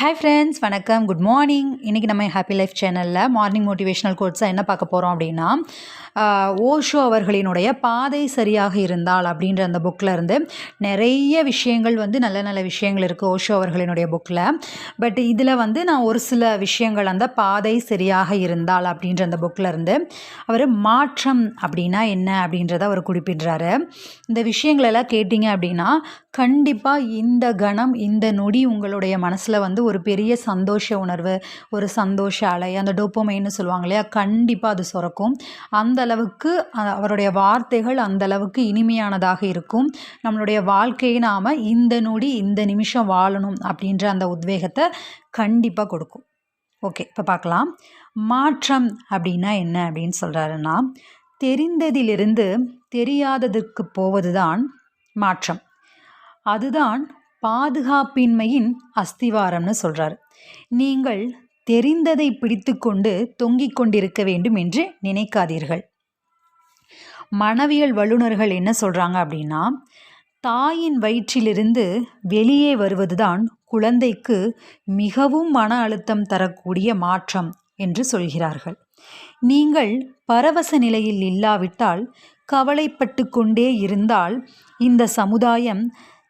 Hi friends வணக்கம். Good morning இன்றைக்கி நம்ம ஹாப்பி லைஃப் சேனலில் மார்னிங் மோட்டிவேஷனல் கோட்ஸாக என்ன பார்க்க போகிறோம் அப்படின்னா ஓஷோ அவர்களினுடைய பாதை சரியாக இருந்தால் அப்படின்ற அந்த புக்கில் இருந்து நிறைய விஷயங்கள் வந்து நல்ல நல்ல விஷயங்கள் இருக்குது ஓஷோ அவர்களினுடைய புக்கில் பட் இதில் வந்து நான் ஒரு சில விஷயங்கள் அந்த பாதை சரியாக இருந்தால் அப்படின்ற அந்த புக்கில் இருந்து அவர் மாற்றம் அப்படின்னா என்ன அப்படின்றத அவர் குறிப்பிடுறாரு. இந்த விஷயங்களெல்லாம் கேட்டிங்க அப்படின்னா கண்டிப்பாக இந்த கணம் இந்த நொடி உங்களுடைய மனசில் வந்து ஒரு பெரிய சந்தோஷ உணர்வு ஒரு சந்தோஷ அலை அந்த டோப்போமைன்னு சொல்லுவாங்க இல்லையா? கண்டிப்பாக அது சுரக்கும். அந்த அளவுக்கு அவருடைய வார்த்தைகள் அந்த அளவுக்கு இனிமையானதாக இருக்கும். நம்மளுடைய வாழ்க்கையை நாம் இந்த நொடி இந்த நிமிஷம் வாழணும் அப்படின்ற அந்த உத்வேகத்தை கண்டிப்பாக கொடுக்கும். ஓகே இப்போ பார்க்கலாம். மாற்றம் அப்படின்னா என்ன அப்படின்னு சொல்கிறாருன்னா தெரிந்ததிலிருந்து தெரியாததற்கு போவதுதான் மாற்றம். அதுதான் பாதுகாப்பின்மையின் அஸ்திவாரம்னு சொல்கிறார் நீங்கள் தெரிந்ததை பிடித்துக்கொண்டு தொங்கிக் கொண்டிருக்க வேண்டும் என்று நினைக்காதீர்கள். மனவியல் வல்லுநர்கள் என்ன சொல்கிறாங்க அப்படின்னா தாயின் வயிற்றிலிருந்து வெளியே வருவதுதான் குழந்தைக்கு மிகவும் மன அழுத்தம் தரக்கூடிய மாற்றம் என்று சொல்கிறார்கள். நீங்கள் பரவச நிலையில் இல்லாவிட்டால் கவலைப்பட்டு கொண்டே இருந்தால் இந்த சமுதாயம்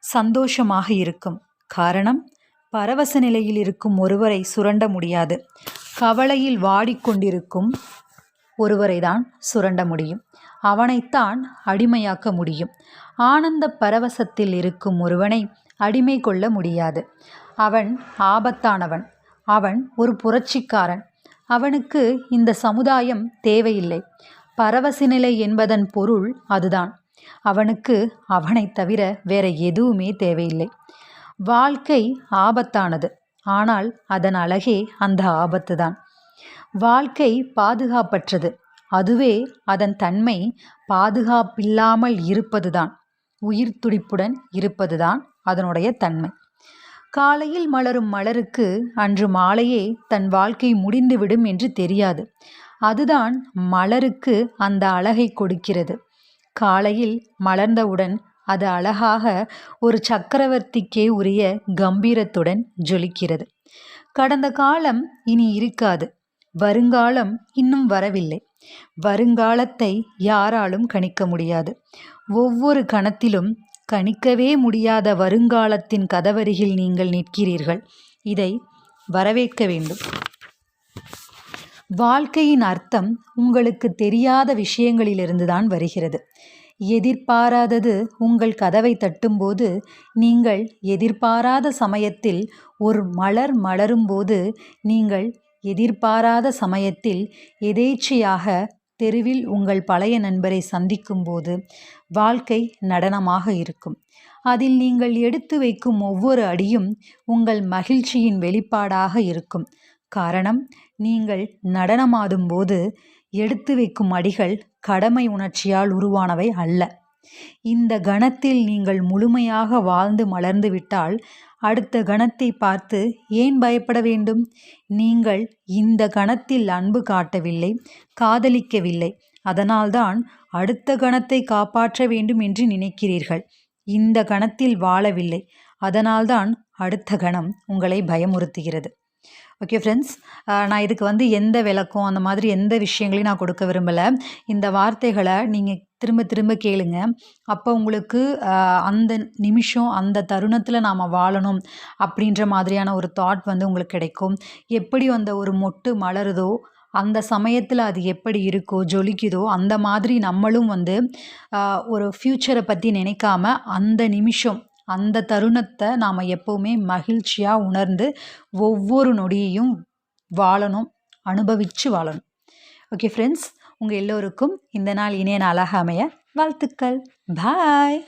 சந்தோஷமாக இருக்கும். காரணம் பரவச நிலையில் இருக்கும் ஒருவரை சுரண்ட முடியாது. கவலையில் வாடிக்கொண்டிருக்கும் ஒருவரை தான் சுரண்ட முடியும். அவனைத்தான் அடிமையாக்க முடியும். ஆனந்த பரவசத்தில் இருக்கும் ஒருவனை அடிமை கொள்ள முடியாது. அவன் ஆபத்தானவன். அவன் ஒரு புரட்சிக்காரன். அவனுக்கு இந்த சமுதாயம் தேவையில்லை. பரவச நிலை என்பதன் பொருள் அதுதான். அவனுக்கு அவனைத் தவிர வேற எதுவுமே தேவையில்லை. வாழ்க்கை ஆபத்தானது. ஆனால் அதன் அழகே அந்த ஆபத்து தான் வாழ்க்கை பாதுகாப்பற்றது. அதுவே அதன் தன்மை பாதுகாப்பில்லாமல் இருப்பதுதான். உயிர் துடிப்புடன் இருப்பதுதான் அதனுடைய தன்மை. காலையில் மலரும் மலருக்கு அன்று மாலையே தன் வாழ்க்கை முடிந்துவிடும் என்று தெரியாது. அதுதான் மலருக்கு அந்த அழகை கொடுக்கிறது. காலையில் மலர்ந்தவுடன் அது அழகாக ஒரு சக்கரவர்த்திக்கே உரிய கம்பீரத்துடன் ஜொலிக்கிறது. கடந்த காலம் இனி இருக்காது. வருங்காலம் இன்னும் வரவில்லை. வருங்காலத்தை யாராலும் கணிக்க முடியாது. ஒவ்வொரு கணத்திலும் கணிக்கவே முடியாத வருங்காலத்தின் கதவருகில் நீங்கள் நிற்கிறீர்கள். இதை வரவேற்க வேண்டும். வாழ்க்கையின் அர்த்தம் உங்களுக்கு தெரியாத விஷயங்களிலிருந்து தான் வருகிறது. எதிர்பாராதது உங்கள் கதவை தட்டும்போது நீங்கள் எதிர்பாராத சமயத்தில் ஒரு மலர் மலரும்போது நீங்கள் எதிர்பாராத சமயத்தில் எதேச்சையாக தெருவில் உங்கள் பழைய நண்பரை சந்திக்கும்போது வாழ்க்கை நடனமாக இருக்கும். அதில் நீங்கள் எடுத்து வைக்கும் ஒவ்வொரு அடியும் உங்கள் மகிழ்ச்சியின் வெளிப்பாடாக இருக்கும். காரணம் நீங்கள் நடனமாடும்போது எடுத்து வைக்கும் அடிகள் கடமை உணர்ச்சியால் உருவானவை அல்ல. இந்த கணத்தில் நீங்கள் முழுமையாக வாழ்ந்து மலர்ந்து விட்டால் அடுத்த கணத்தை பார்த்து ஏன் பயப்பட வேண்டும்? நீங்கள் இந்த கணத்தில் அன்பு காட்டவில்லை காதலிக்கவில்லை. அதனால்தான் அடுத்த கணத்தை காப்பாற்ற வேண்டும் என்று நினைக்கிறீர்கள். இந்த கணத்தில் வாழவில்லை. அதனால்தான் அடுத்த கணம் உங்களை பயமுறுத்துகிறது. ஓகே ஃப்ரெண்ட்ஸ் நான் இதுக்கு வந்து எந்த விளக்கம் அந்த மாதிரி எந்த விஷயங்களையும் நான் கொடுக்க விரும்பலை. இந்த வார்த்தைகளை நீங்கள் திரும்ப திரும்ப கேளுங்க. அப்போ உங்களுக்கு அந்த நிமிஷம் அந்த தருணத்தில் நாம் வாழணும் அப்படின்ற மாதிரியான ஒரு தாட் வந்து உங்களுக்கு கிடைக்கும். எப்படி அந்த ஒரு மொட்டு மலருதோ அந்த சமயத்தில் அது எப்படி இருக்கோ ஜொலிக்குதோ அந்த மாதிரி நம்மளும் வந்து ஒரு ஃப்யூச்சரை பற்றி நினைக்காம அந்த நிமிஷம் அந்த தருணத்தை நாம் எப்போவுமே மகிழ்ச்சியாக உணர்ந்து ஒவ்வொரு நொடியையும் வாழணும் அனுபவித்து வாழணும். ஓகே ஃப்ரெண்ட்ஸ் உங்கள் எல்லோருக்கும் இந்த நாள் இனிய நாளாக அமைய வாழ்த்துக்கள். பாய்